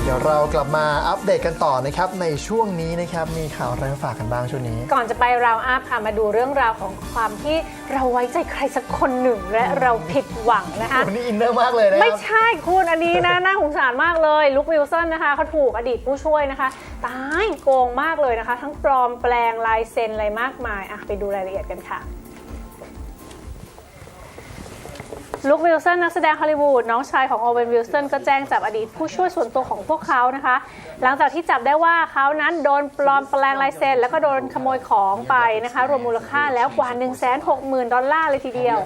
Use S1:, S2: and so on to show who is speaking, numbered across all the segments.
S1: ครับเดี๋ยวเรากลับมาอัปเดตกันต่อนะครับในช่วงนี้นะครับมีข่าวอะไรมาฝากกันบ้างช่วงนี้
S2: ก่อนจะไปเราอัพค่ะมาดูเรื่องราวของความที่เราไว้ใจใครสักคนหนึ่งและเราผิดหวังนะคะ
S1: วันนี้อินเนอร์มากเลยนะค
S2: ไม่
S1: รับ
S2: ใช่คุณอันนี้นะน่าสงสารมากเลยลุควิลสันนะคะเขาถูกอดีตผู้ช่วยนะคะ ตายโกงมากเลยนะคะ ทั้งปลอมแปลงลายเซ็นอะไรมากมายอะไปดูรายละเอียดกันค่ะ ลุควิลสันนักแสดงฮอลลีวูดน้องชายของโอเวนวิลสันก็แจ้งจับอดีตผู้ช่วยส่วนตัวของพวกเขานะคะ หลังจากที่จับได้ว่าเขานั้นโดนปลอมแปลงลายเซ็นแล้วก็โดนขโมยของไปนะคะ รวมมูลค่าแล้วกว่า 160,000 ดอลลาร์เลยทีเดียว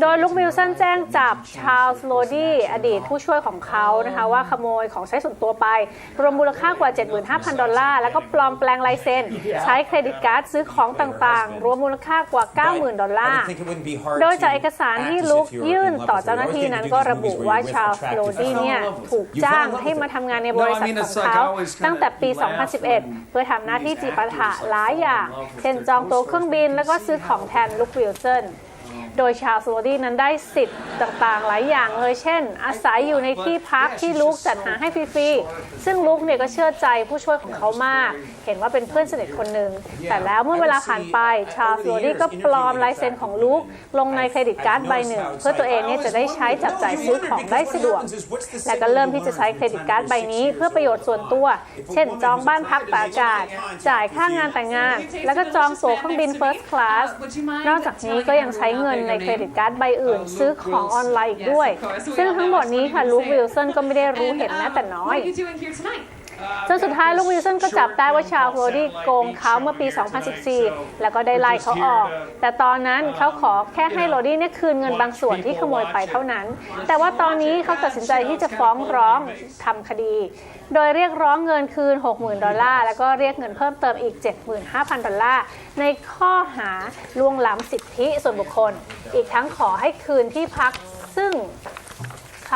S2: โดยลุควิลสันแจ้งจับชาร์ลส์โรดี้อดีตผู้ช่วยของเขานะคะว่าขโมยของใช้ส่วนตัวไป รวมมูลค่ากว่า 75,000 ดอลลาร์แล้วก็ปลอมแปลงลายเซ็นใช้เครดิตการ์ดซื้อของต่างๆ รวมมูลค่ากว่า 90,000 ดอลลาร์โดยจากเอกสารที่ลุกยื่นต่อเจ้าหน้าที่นั้นก็ระบุว่าชาร์ลส์โรดี้เนี่ยถูกจ้างให้มาทำงานในบริษัทของเขาตั้งแต่ปี 2011 เพื่อทำหน้าที่จีปาถะหลายอย่าง เช่นจองตั๋วเครื่องบินแล้วก็ซื้อของแทนลุควิลสัน โดยชาวสโลดี้นั้นได้สิทธิ์ต่างๆ หลายอย่างเลย เช่น อาศัยอยู่ในที่พักที่ลุกจัดหาให้ฟรีๆ ซึ่งลุกเนี่ยก็เชื่อใจผู้ช่วยของเขามาก เห็นว่าเป็นเพื่อนสนิทคนหนึ่ง แต่แล้วเมื่อเวลาผ่านไป ชาวสโลดี้ก็ปลอมลายเซ็นของลุกลงในเครดิตการ์ดใบหนึ่ง เพื่อตัวเองเนี่ยจะได้ใช้จับจ่ายซื้อของได้สะดวก และก็เริ่มที่จะใช้เครดิตการ์ดใบนี้เพื่อประโยชน์ส่วนตัว เช่น จองบ้านพักตากอากาศ จ่ายค่างานแต่งงาน แล้วก็จองตั๋วเครื่องบิน First Class นอกจากนี้ก็ยังใช้เงินในเครดิตการ์ดใบอื่น ซื้อของออนไลน์อีกด้วย ซึ่งทั้งหมดนี้ค่ะลูกวิลสันก็ไม่ได้รู้เห็นแม้แต่น้อย จนสุดท้ายลูกวิลสันก็จับได้ว่าชาวโฟลดี้โกงเขาเมื่อปี 2014 แล้วก็ได้ไล่เขาออก แต่ตอนนั้นเขาขอแค่ให้โรดี้เนี่ยคืนเงินบางส่วนที่ขโมยไปเท่านั้น แต่ว่าตอนนี้เขาตัดสินใจที่จะฟ้องร้องทำคดี โดยเรียกร้องเงินคืน 60,000 ดอลลาร์ แล้วก็เรียกเงินเพิ่มเติมอีก 75,000 ดอลลาร์ ในข้อหาล่วงล้ำสิทธิส่วนบุคคล อีกทั้งขอให้คืนที่พักซึ่ง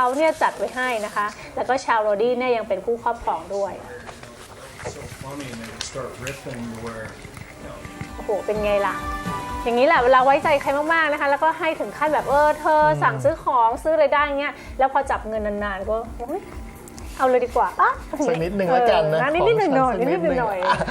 S2: เขาเนี่ยจัดไว้ให้นะคะ แล้วก็ชาวโรดี้เนี่ยยังเป็นผู้ครอบครองด้วย
S3: so funny and they would start riffing where
S2: โอ้โห เป็นไงล่ะ อย่างนี้แหละเวลาไว้ใจใครมากๆนะคะ แล้วก็ให้ถึงขั้นแบบเออเธอสั่งซื้อของซื้ออะไรได้เงี้ย แล้วพอจับเงินนานๆก็โอ๊ยเอาเลยดีกว่าอะ
S1: สักนิดหนึ่งแล้วกันนะ
S2: เออนิดๆหน่อยๆ
S1: ขอสักนิ
S2: นิ
S1: ด
S2: ด
S1: หนึ่ง
S2: ๆหน่อยๆ